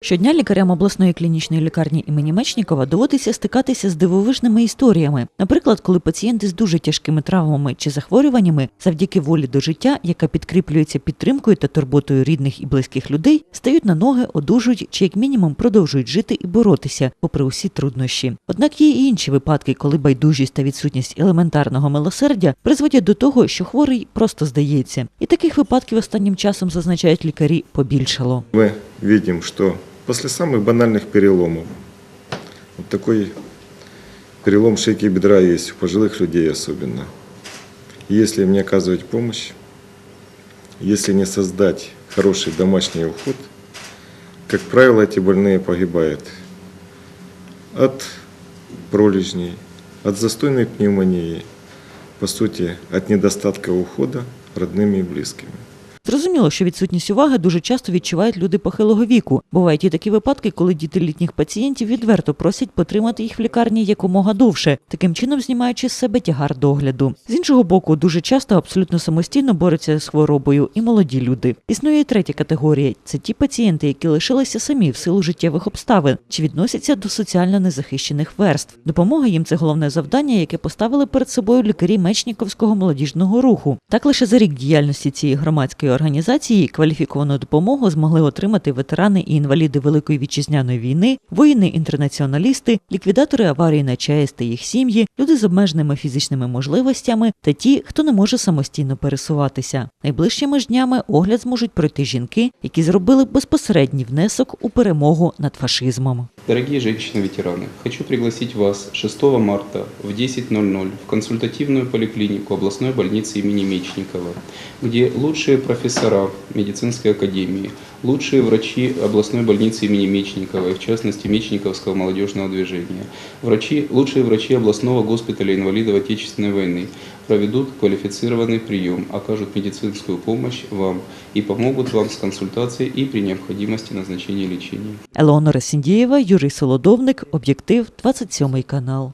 Щодня лікарям обласної клінічної лікарні імені Мечнікова доводиться стикатися з дивовижними історіями. Наприклад, коли пацієнти з дуже тяжкими травмами чи захворюваннями, завдяки волі до життя, яка підкріплюється підтримкою та турботою рідних і близьких людей, стають на ноги, одужують чи як мінімум продовжують жити і боротися, попри усі труднощі. Однак є і інші випадки, коли байдужість та відсутність елементарного милосердя призводять до того, що хворий просто здається. І таких випадків останнім часом зазначають лікарі побільшало. Мы видим, что после самых банальных переломов, вот такой перелом шейки бедра есть у пожилых людей особенно. Если им не оказывать помощь, если не создать хороший домашний уход, как правило, эти больные погибают от пролежней, от застойной пневмонии, по сути, от недостатка ухода родными и близкими. Зрозуміло, що відсутність уваги дуже часто відчувають люди похилого віку. Бувають і такі випадки, коли діти літніх пацієнтів відверто просять потримати їх в лікарні якомога довше, таким чином знімаючи з себе тягар догляду. З іншого боку, дуже часто абсолютно самостійно борються з хворобою і молоді люди. Існує і третя категорія це ті пацієнти, які лишилися самі в силу життєвих обставин чи відносяться до соціально незахищених верств. Допомога їм це головне завдання, яке поставили перед собою лікарі Мечніковського молодіжного руху. Так лише за рік діяльності цієї громадської організації кваліфіковану допомогу змогли отримати ветерани і інваліди Великої вітчизняної війни, воїни-інтернаціоналісти, ліквідатори аварії на ЧАЕС та їх сім'ї, люди з обмеженими фізичними можливостями та ті, хто не може самостійно пересуватися. Найближчими ж днями огляд зможуть пройти жінки, які зробили безпосередній внесок у перемогу над фашизмом. Дорогие женщины-ветераны, хочу пригласить вас 6 марта в 10.00 в консультативную поликлинику областной больницы имени Мечникова, где лучшие профессора медицинской академии, лучшие врачи областной больницы имени Мечникова, и в частности Мечниковского молодежного движения, врачи, лучшие врачи областного госпиталя инвалидов Отечественной войны проведут квалифицированный прием, окажут медицинскую помощь вам и помогут вам с консультацией и при необходимости назначения лечения. Елеонора Сіндієва, Юрій Солодовник, об'єктив, 27 канал.